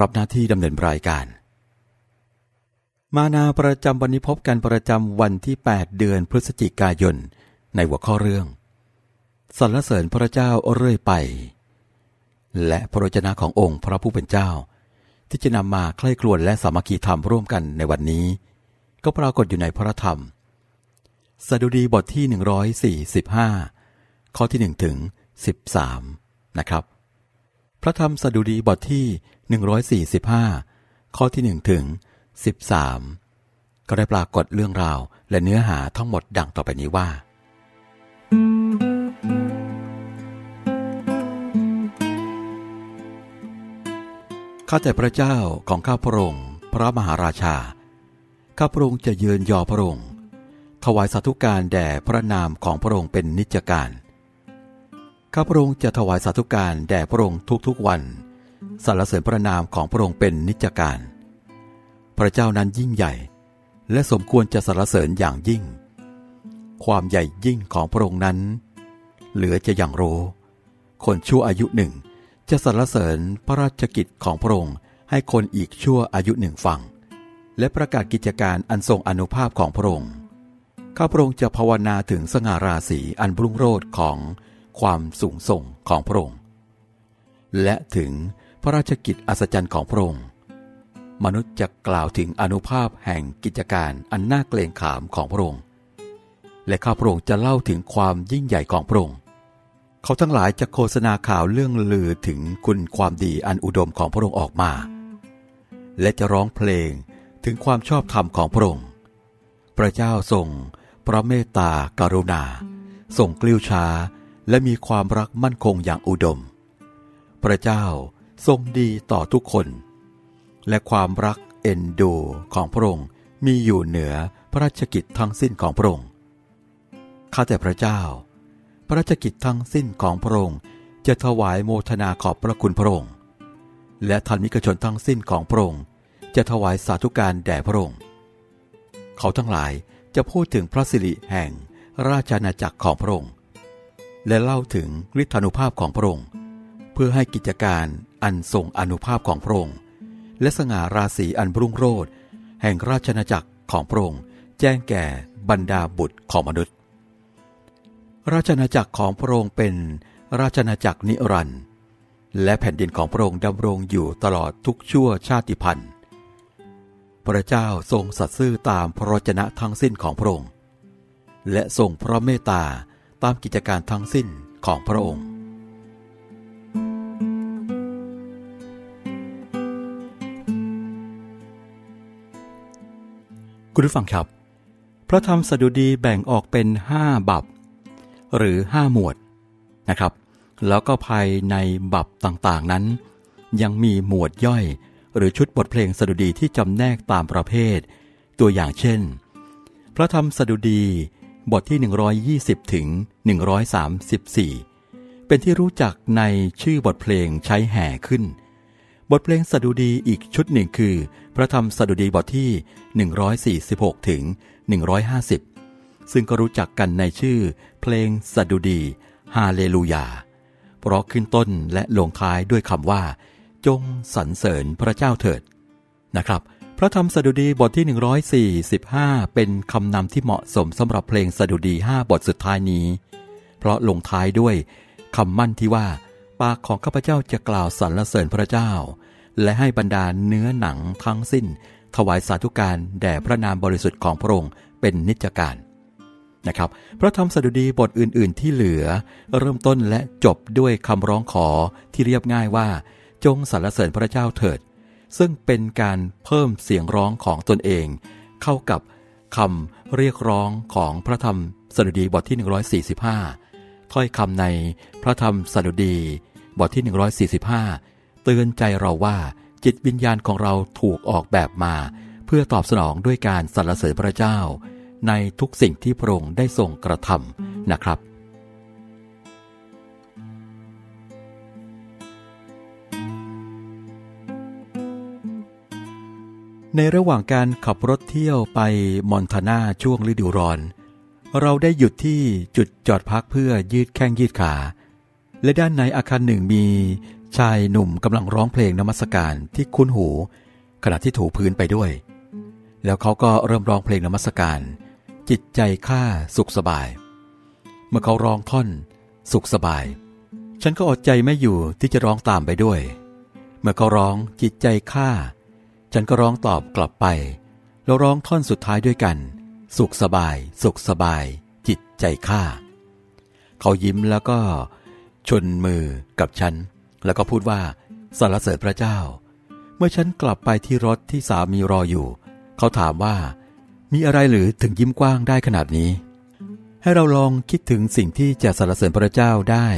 รับหน้าที่ดำเนินรายการ มานาประจำวันนี้พบกันประจำวันที่ 8 เดือนพฤศจิกายน ในหัวข้อเรื่องสรรเสริญพระเจ้าเรื่อยไป และพระวจนะขององค์พระผู้เป็นเจ้า ที่จะนำมาใคร่ครวญและสามัคคีธรรมร่วมกันในวันนี้ ก็ปรากฏอยู่ในพระธรรมสดุดีบทที่ 145 ข้อที่ 1 ถึง 13 นะครับ พระธรรมสดุดีบทที่ 145 ข้อที่ 1 ถึง 13 ก็ได้ปรากฏเรื่องราวและเนื้อหาทั้งหมดดังต่อไปนี้ว่า ข้าแต่พระเจ้าของข้าพระองค์พระมหาราชา ข้าพระองค์จะยืนยอพระองค์ ถวายสาธุการแด่พระนามของพระองค์เป็นนิจการ ข้าพระองค์จะถวายสาธุการแด่พระองค์ทุกๆวันสรรเสริญพระนามของพระองค์เป็นนิจการ พระเจ้านั้นยิ่งใหญ่ และสมควรจะสรรเสริญอย่างยิ่ง ความใหญ่ยิ่งของพระองค์นั้น เหลือจะอย่างรู้ คนชั่วอายุหนึ่งจะสรรเสริญพระราชกิจของพระองค์ให้คนอีกชั่วอายุหนึ่งฟัง และประกาศกิจการอันทรงอนุภาพของพระองค์ ข้าพระองค์จะภาวนาถึงสง่าราศีอันบรุ่งโรจน์ของ ความสูงส่งของพระองค์ และถึงพระราชกิจอัศจรรย์ของพระองค์ มนุษย์จะกล่าวถึงอนุภาพแห่งกิจการอันน่าเกรงขามของพระองค์ และข้าพระองค์จะเล่าถึงความยิ่งใหญ่ของพระองค์ เขาทั้งหลายจะโฆษณาข่าวเรื่องลือถึงคุณความดีอันอุดมของพระองค์ออกมา และจะร้องเพลงถึงความชอบธรรมของพระองค์ พระเจ้าทรงพระเมตตากรุณา ทรงกลิ้วช้า และมีความรักมั่นคงอย่างอุดม พระเจ้าทรงดีต่อทุกคน และความรักเอ็นดูของพระองค์มีอยู่เหนือพระราชกิจทั้งสิ้นของพระองค์ ข้าแต่พระเจ้า พระราชกิจทั้งสิ้นของพระองค์จะถวายโมทนาขอบพระคุณพระองค์ และทันมิกชนทั้งสิ้นของพระองค์จะถวายสาธุการแด่พระองค์ เขาทั้งหลายจะพูดถึงพระสิริแห่งราชอาณาจักรของพระองค์ และเล่าถึงฤทธานุภาพของพระองค์ เพื่อให้กิจการอันทรงอนุภาพของพระองค์ และสง่าราศีอันรุ่งโรจน์แห่งราชอาจักรของพระองค์ แจ้งแก่บรรดาบุตรของมนุษย์ ราชอาจักรของพระองค์เป็นราชอาจักรนิรันดร์และแผ่นดินของพระองค์ดำรงอยู่ตลอดทุกชั่วชาติพันธุ์ พระเจ้าทรงสัตย์ซื่อตามพระวจนะทั้งสิ้นของพระองค์ และทรงพระเมตตาามกิจการทั้งสิ้นของพระองค์ คุณผู้ฟังครับ พระธรรมสดุดีแบ่งออกเป็นห้าบับ หรือห้าหมวดนะครับ แล้วก็ภายในบับต่างๆนั้น ยังมีหมวดย่อย หรือชุดบทเพลงสดุดีที่จำแนกตามประเภท ตัวอย่างเช่น พระธรรมสดุดี บทที่ 120 ถึง 134 เป็นที่รู้จักในชื่อบทเพลงใช้แห่ขึ้น บทเพลงสดุดีอีกชุดหนึ่งคือ พระธรรมสดุดีบทที่ 146 ถึง 150 ซึ่งก็รู้จักกันในชื่อ เพลงสดุดีฮาเลลูยา เพราะขึ้นต้นและลงท้ายด้วยคำว่า จงสรรเสริญพระเจ้าเถิดนะครับ พระธรรมสดุดีบทที่ 145 เป็นคำนำที่เหมาะสมสำหรับเพลงสดุดี 5 บทสุดท้ายนี้ เพราะลงท้ายด้วยคำมั่นที่ว่า ปากของข้าพเจ้าจะกล่าวสรรเสริญพระเจ้า และให้บรรดาเนื้อหนังทั้งสิ้น ถวายสาธุการแด่พระนามบริสุทธิ์ของพระองค์เป็นนิจการนะครับพระธรรมสดุดีบทอื่น ๆ ที่เหลือ เริ่มต้นและจบด้วยคำร้องขอที่เรียบง่ายว่า จงสรรเสริญพระเจ้าเถิด ซึ่งเป็นการเพิ่มเสียงร้องของตนเอง เข้ากับคำเรียกร้องของพระธรรมสดุดีบทที่ 145 ถ้อยคำในพระธรรมสดุดีบทที่ 145 เตือนใจเราว่าจิตวิญญาณของเราถูกออกแบบมา เพื่อตอบสนองด้วยการสรรเสริญพระเจ้า ในทุกสิ่งที่พระองค์ได้ทรงกระทำนะครับ ในระหว่างการขับรถเที่ยวไปมอนทานาช่วงฤดูร้อน เราได้หยุดที่จุดจอดพักเพื่อยืดแข้งยืดขา และด้านในอาคารหนึ่งมีชายหนุ่มกำลังร้องเพลงนมัสการที่คุ้นหู ขณะที่ถูพื้นไปด้วย แล้วเขาก็เริ่มร้องเพลงนมัสการ จิตใจข้าสุขสบาย เมื่อเขาร้องท่อน สุขสบาย ฉันก็อดใจไม่อยู่ที่จะร้องตามไปด้วย เมื่อเขาร้องจิตใจข้า ฉันก็ร้องตอบกลับไป แล้วร้องท่อนสุดท้ายด้วยกัน สุขสบาย สุขสบาย จิตใจข้าเขายิ้มแล้วก็ชนมือกับฉัน แล้วก็พูดว่าสรรเสริญพระเจ้า เมื่อฉันกลับไปที่รถที่สามีรออยู่ เขาถามว่า มีอะไรหรือถึงยิ้มกว้างได้ขนาดนี้ ให้เราลองคิดถึงสิ่งที่จะสรรเสริญพระเจ้าได้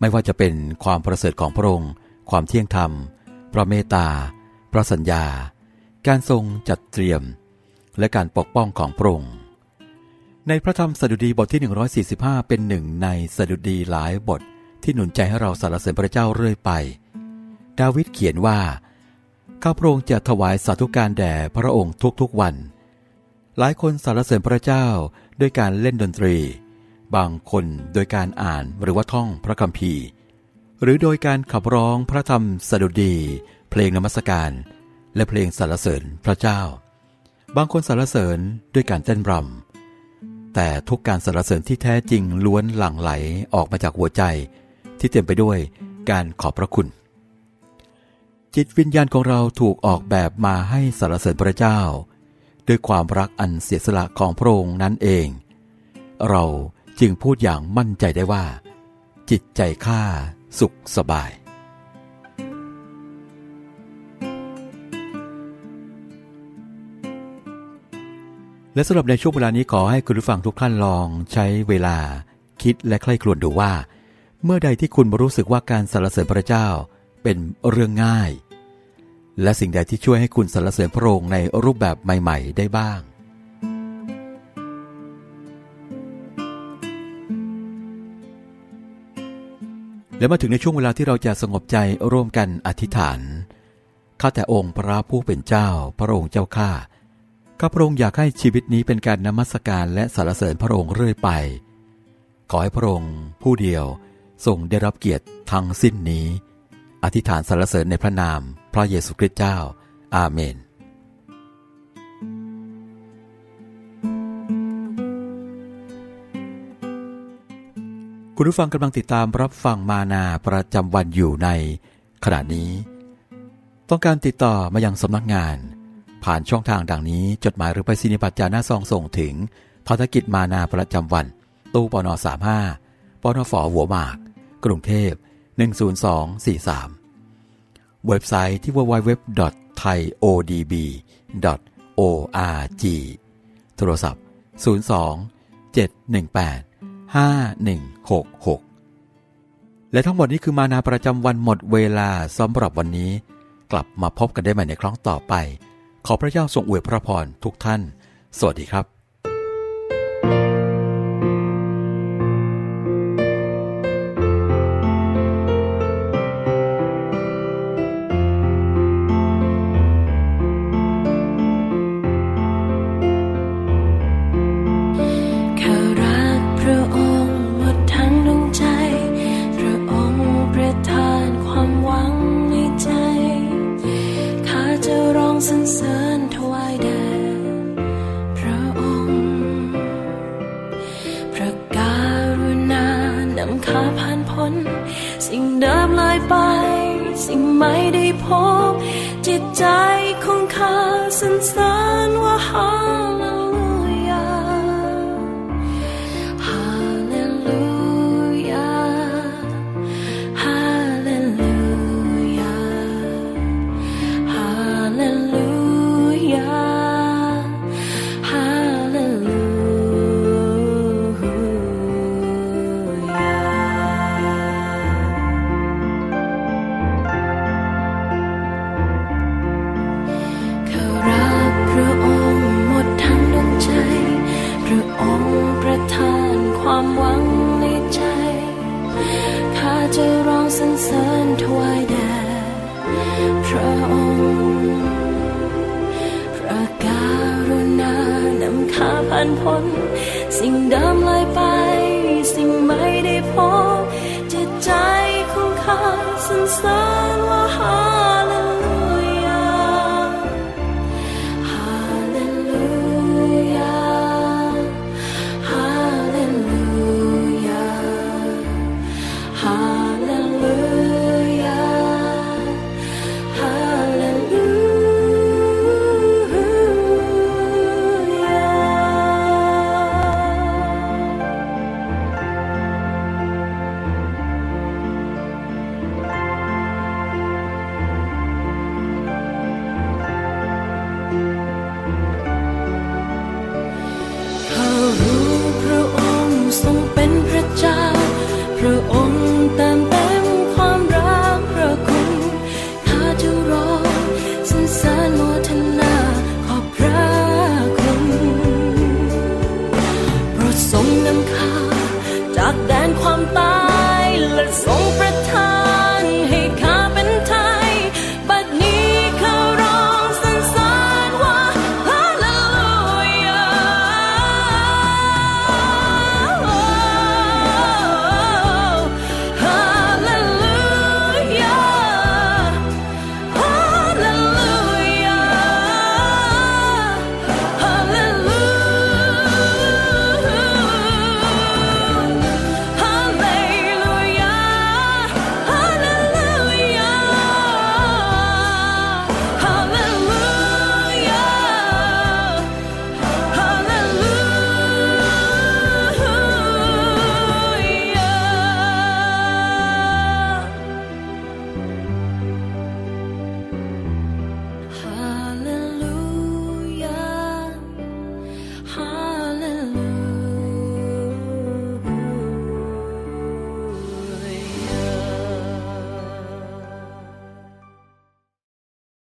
ไม่ว่าจะเป็นความประเสริฐของพระองค์ ความเที่ยงธรรม พระเมตตา ระสัญญา การทรงจัดเตรียม และการปกป้องของพระองค์ ในพระธรรมสดุดีบทที่ 145 เป็นหนึ่งในสดุดีหลายบทที่หนุนใจให้เราสรรเสริญพระเจ้าเรื่อยไป ดาวิดเขียนว่า ข้าพระองค์จะถวายสาธุการแด่พระองค์ทุกๆวัน หลายคนสรรเสริญพระเจ้าด้วยการเล่นดนตรี บางคนโดยการอ่านหรือว่าท่องพระคัมภีร์ หรือโดยการขับร้องพระธรรมสดุดี เพลงนมัสการ และเพลงสรรเสริญพระเจ้า บางคนสรรเสริญด้วยการเต้นรำแต่ทุกการสรรเสริญที่แท้จริงล้วนหลั่งไหลออกมาจากหัวใจ ที่เต็มไปด้วยการขอบพระคุณ จิตวิญญาณของเราถูกออกแบบมาให้สรรเสริญพระเจ้า ด้วยความรักอันเสียสละของพระองค์นั้นเอง เราจึงพูดอย่างมั่นใจได้ว่า จิตใจข้าสุขสบาย และสำหรับในช่วงเวลานี้ขอให้คุณผู้ฟังทุกท่านลองใช้เวลา คิดและใคร่ครวญดูว่า เมื่อใดที่คุณรู้สึกว่าการสรรเสริญพระเจ้าเป็นเรื่องง่าย และสิ่งใดที่ช่วยให้คุณสรรเสริญพระองค์ในรูปแบบใหม่ ๆ ได้บ้างและมาถึงในช่วงเวลาที่เราจะสงบใจร่วมกันอธิษฐาน ข้าแต่องค์พระผู้เป็นเจ้า พระองค์เจ้าข้า ข้าพระองค์อยากให้ชีวิตนี้เป็นการนมัสการและสรรเสริญพระองค์เรื่อยไป ขอให้พระองค์ผู้เดียวทรงได้รับเกียรติทั้งสิ้นนี้ อธิษฐานสรรเสริญในพระนาม พระเยซูคริสต์เจ้า อาเมน คุณผู้ฟังกำลังติดตามรับฟังมานาประจำวันอยู่ในขณะนี้ ต้องการติดต่อมายังสำนักงาน ผ่านช่องทางดังนี้ จดหมายหรือไปสินิบัตรจาหน้าซองส่งถึงภารกิจมานาประจำวัน ตู้ปน35ปนฝหัวหมาก กรุงเทพ 10243 เว็บไซต์ที่ www.thaiodb.org โทรศัพท์ 02 718 5166 และทั้งหมดนี้คือมานาประจำวันหมดเวลาสำหรับวันนี้ กลับมาพบกันได้ใหม่ในครั้งต่อไป ขอพระเจ้าทรงอวยพระพรทุกท่าน สวัสดีครับานำข้าผ่านพ้น สิ่งเดิมลอยไป สิ่งไม่ได้พบ จิตใจของข้าสันสานว่าฮาง สันสริถวายแด่พระองค์พระการุณานำข้าผ่านพ้นสิ่งดำมเลยไป สิ่งไม่ได้พบจิตใจของข้าสันสริ